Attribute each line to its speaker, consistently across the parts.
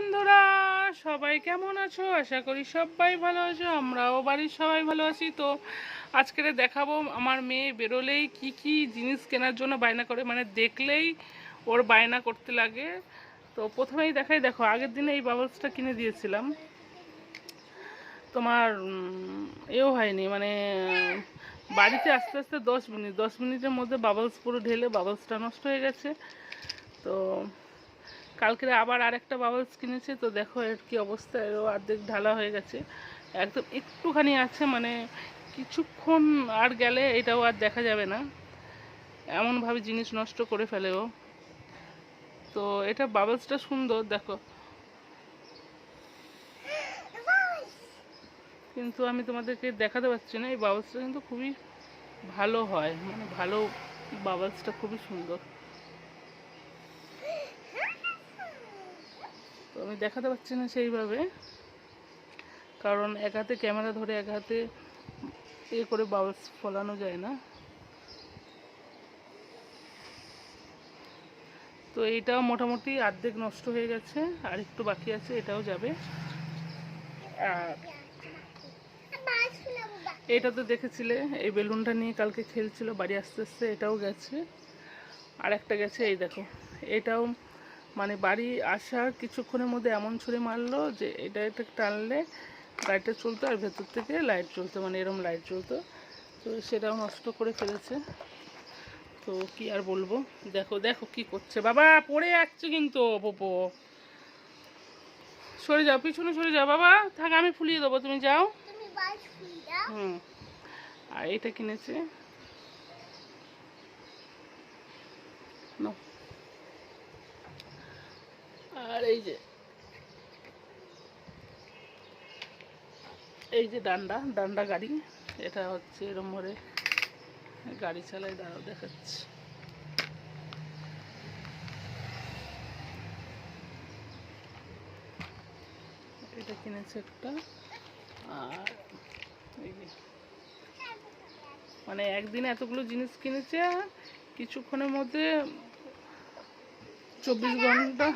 Speaker 1: বন্ধুরা, সবাই কেমন আছো? আশা করি সবাই ভালো আছো, আমরাও বাড়ির সবাই ভালো আছি। তো আজকে দেখাবো আমার মেয়ে বেরোলেই কি কি জিনিস কেনার জন্য বায়না করে। মানে দেখলেই ওর বায়না করতে লাগে। তো প্রথমেই দেখাই, দেখো, আগের দিনে এই বাবলসটা কিনে দিয়েছিলাম। তোমার এও হয়নি মানে বাড়িতে আস্তে আস্তে দশ মিনিট, দশ মিনিটের মধ্যে বাবলস পুরো ঢেলে বাবলসটা নষ্ট হয়ে গেছে। তো কালকে আবার আরেকটা বাবলস কিনেছে, তো দেখো এর কি অবস্থা, এরও অর্ধেক ঢালা হয়ে গেছে। একদম একটুখানি আছে মানে কিছুক্ষণ আর গেলে এটাও আর দেখা যাবে না। এমনভাবে জিনিস নষ্ট করে ফেলে ও। তো এটা বাবলসটা সুন্দর, দেখো। কিন্তু আমি তোমাদেরকে দেখাতে পারছি না, এই বাবলসটা কিন্তু খুবই ভালো হয় মানে ভালো বাবলসটা খুবই সুন্দর তো আমি দেখাতে পারছি না সেইভাবে। কারণ এক হাতে ক্যামেরা ধরে এক হাতে এ করে বাবলস ফলানো যায় না। তো এইটাও মোটামুটি অর্ধেক নষ্ট হয়ে গেছে, আর একটু বাকি আছে, এটাও যাবে। আর এটা তো দেখেছিলে, এই বেলুনটা নিয়ে কালকে খেলছিল, বাড়ি আস্তে আস্তে এটাও গেছে। আর একটা গেছে, এই দেখো, এটাও মানে বাড়ি আসার কিছুক্ষণের মধ্যে এমন ছুঁড়ে মারলো যে এটা এটা টানলে গাড়িটা চলতো আর ভেতর থেকে লাইট চলতো মানে এরম লাইট চলতো। তো সেটাও নষ্ট করে ফেলেছে। তো কি আর বলব? দেখো দেখো কি করছে। বাবা পড়ে যাচ্ছে কিন্তু পোপো সরে যাও পিছনে সরে যাও। বাবা থাক আমি ফুলিয়ে দেবো তুমি যাও। হুম। আর এটা কিনেছে? নাও। আর এই যে এই যে ডান্ডা ডান্ডা গাড়ি, এটা হচ্ছে এরম করে গাড়ি চালায় দাঁড়াও দেখাচ্ছি। এটা কিনেছে একটা, আর এই যে মানে একদিন এতগুলো জিনিস কিনেছে, আর কিছুক্ষণের মধ্যে চব্বিশ ঘণ্টা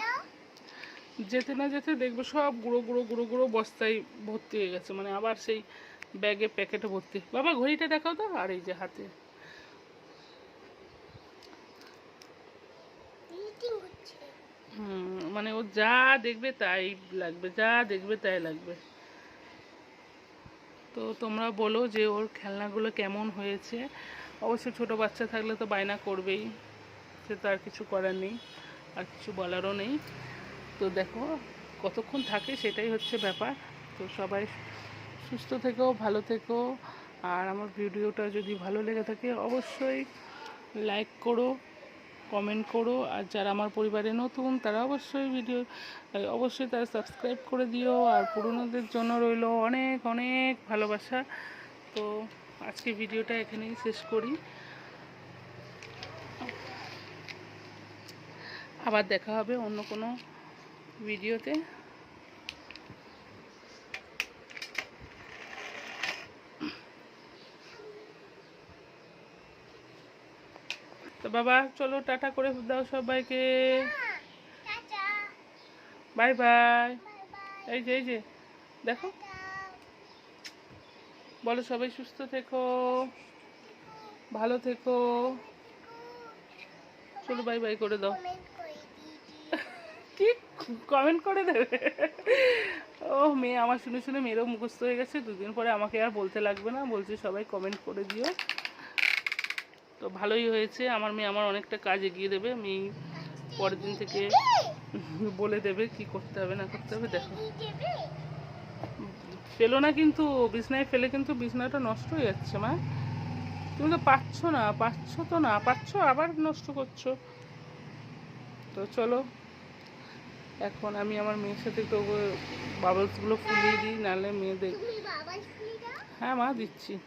Speaker 1: যেতে না যেতে দেখবে সব গুঁড়ো গুঁড়ো গুঁড়ো গুঁড়ো বস্তায় ভর্তি হয়ে গেছে। মানে আবার সেই ব্যাগে প্যাকেটে ভর্তি। বাবা ঘড়িটা দেখাও তো। আর এই যে হাতে। হুম মানে ও যা দেখবে তাই লাগবে যা দেখবে তাই লাগবে। তো তোমরা বলো যে ওর খেলনাগুলো কেমন হয়েছে। অবশ্যই ছোট বাচ্চা থাকলে তো বায়না করবেই। সে তো আর কিছু করার নেই আর কিছু বলারও নেই। তো দেখো, কতক্ষণ থাকে সেটাই হচ্ছে ব্যাপার। তো সবাই সুস্থ থেকো, ভালো থেকো। আর আমার ভিডিওটা যদি ভালো লেগে থাকে, অবশ্যই লাইক করো, কমেন্ট করো। আর যারা আমার পরিবারে নতুন, তারা অবশ্যই ভিডিও, অবশ্যই তারা সাবস্ক্রাইব করে দিও। আর পুরনোদের জন্য রইল অনেক অনেক ভালোবাসা। তো আজকে ভিডিওটা এখানেই শেষ করি। আবার দেখা হবে অন্য কোনো ভিডিওতে। তো বাবা, চলো টাটা করে দাও সবাইকে। Bye bye. এই যে এই যে, দেখো। বলো সবাই সুস্থ থেকো, ভালো থেকো। চলো বাই বাই করে দাও। কমেন্ট করে দেবে। ও মেয়ে আমার শুনে শুনে মেয়েরও মুখস্থ হয়ে গেছে। দুদিন পরে আমাকে আর বলতে লাগবে না। বলছে সবাই কমেন্ট করে দিও। তো ভালোই হয়েছে। আমার মেয়ে আমার অনেকটা কাজ এগিয়ে দেবে। মেয়ে পরের দিন থেকে বলে দেবে কি করতে হবে, না করতে হবে। দেখো। ফেলো না কিন্তু, বিছনায় ফেলে কিন্তু বিছনাটা নষ্ট হয়ে যাচ্ছে, মা। তুমি তো পাচ্ছ না, পাচ্ছ তো না। পাচ্ছ, আবার নষ্ট করছ। তো চলো। এখন আমি আমার মেয়ের সাথে তো বাবলসগুলো ফুলিয়ে দিই নাহলে মেয়েদের হ্যাঁ মা দিচ্ছি।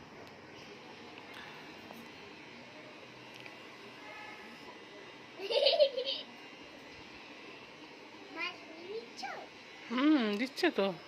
Speaker 1: হুম দিচ্ছে তো।